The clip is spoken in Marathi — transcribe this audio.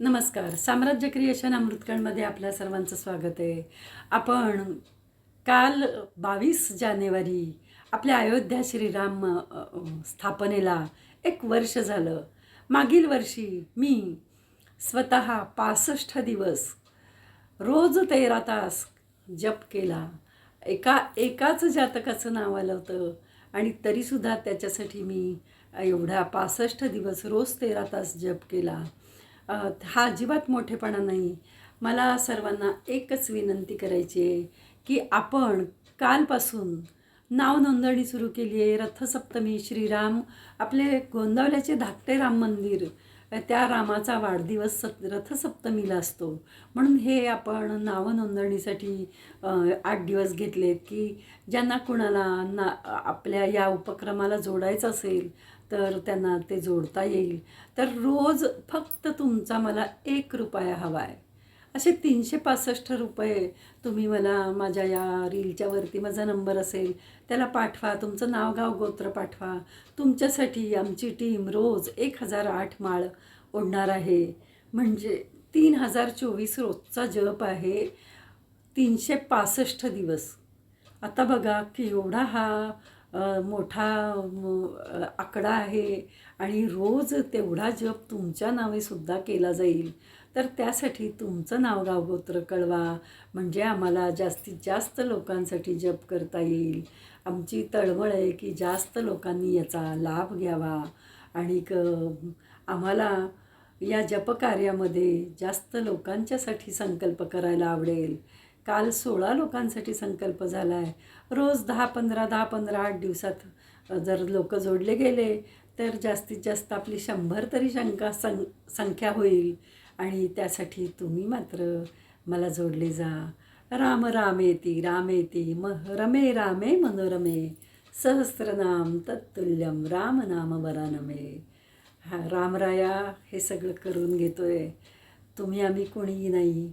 नमस्कार. साम्राज्य क्रिएशन अमृतकणमध्ये आपल्या सर्वांचं स्वागत आहे. आपण काल बावीस जानेवारी आपल्या अयोध्या श्रीराम स्थापनेला एक वर्ष झालं. मागील वर्षी मी स्वतः पासष्ट दिवस रोज तेरा तास जप केला. एका एकाच जातकाचं नाव आलं होतं आणि तरीसुद्धा त्याच्यासाठी मी एवढा पासष्ट दिवस रोज तेरा तास जप केला. हा अजिबात मोठेपणा नाही. मला सर्वांना एकच विनंती करायची आहे की आपण कालपासून नाव नोंदणी सुरू केली आहे. रथसप्तमी श्रीराम आपले गोंदावल्याचे धाकटे राम मंदिर त्या रामाचा वाढदिवस सप रथसप्तमीला असतो. म्हणून हे आपण नावनोंदणीसाठी आठ दिवस घेतलेत की ज्यांना कुणाला ना आपल्या या उपक्रमाला जोडायचं असेल तर त्यांना ते जोडता येईल. तर रोज फक्त तुमचा मला एक रुपया हवा आहे. असे तीनशे पासष्ट रुपये तुम्ही मला माझ्या या रीलच्या वरती माझा नंबर असेल त्याला पाठवा तुमचं नाव गाव गोत्र पाठवा. तुमच्यासाठी आमची टीम रोज एक हजार आठ माळ ओढणार आहे. म्हणजे तीन हजार चोवीस रोजचा जप आहे तीनशे पासष्ट दिवस. आता बघा की एवढा हा मोठा आकडा आहे आणि रोज तेवढा जप तुमच्या नावेसुद्धा केला जाईल. तर त्यासाठी तुमचं नाव गावगोत्र कळवा. म्हणजे आम्हाला जास्तीत जास्त लोकांसाठी जप करता येईल. आमची तळमळ आहे की जास्त लोकांनी याचा लाभ घ्यावा. आणि क आम्हाला या जपकार्यामध्ये जास्त लोकांच्यासाठी संकल्प करायला आवडेल. काल सोळा लोकांसाठी संकल्प झाला आहे रोज दहा पंधरा दहा पंधरा आठ दिवसात जर लोक जोडले गेले तर जास्तीत जास्त आपली शंभर तरी शंका सं संख्या होईल. आणि त्यासाठी तुम्ही मात्र मला जोडले जा. राम रामेती रामेती म रमे रामे मनोरमे. सहस्रनाम तत्तुल्यम राम नाम वरानमे. हा रामराया हे सगळं करून घेतो आहे तुम्ही आम्ही कोणीही नाही.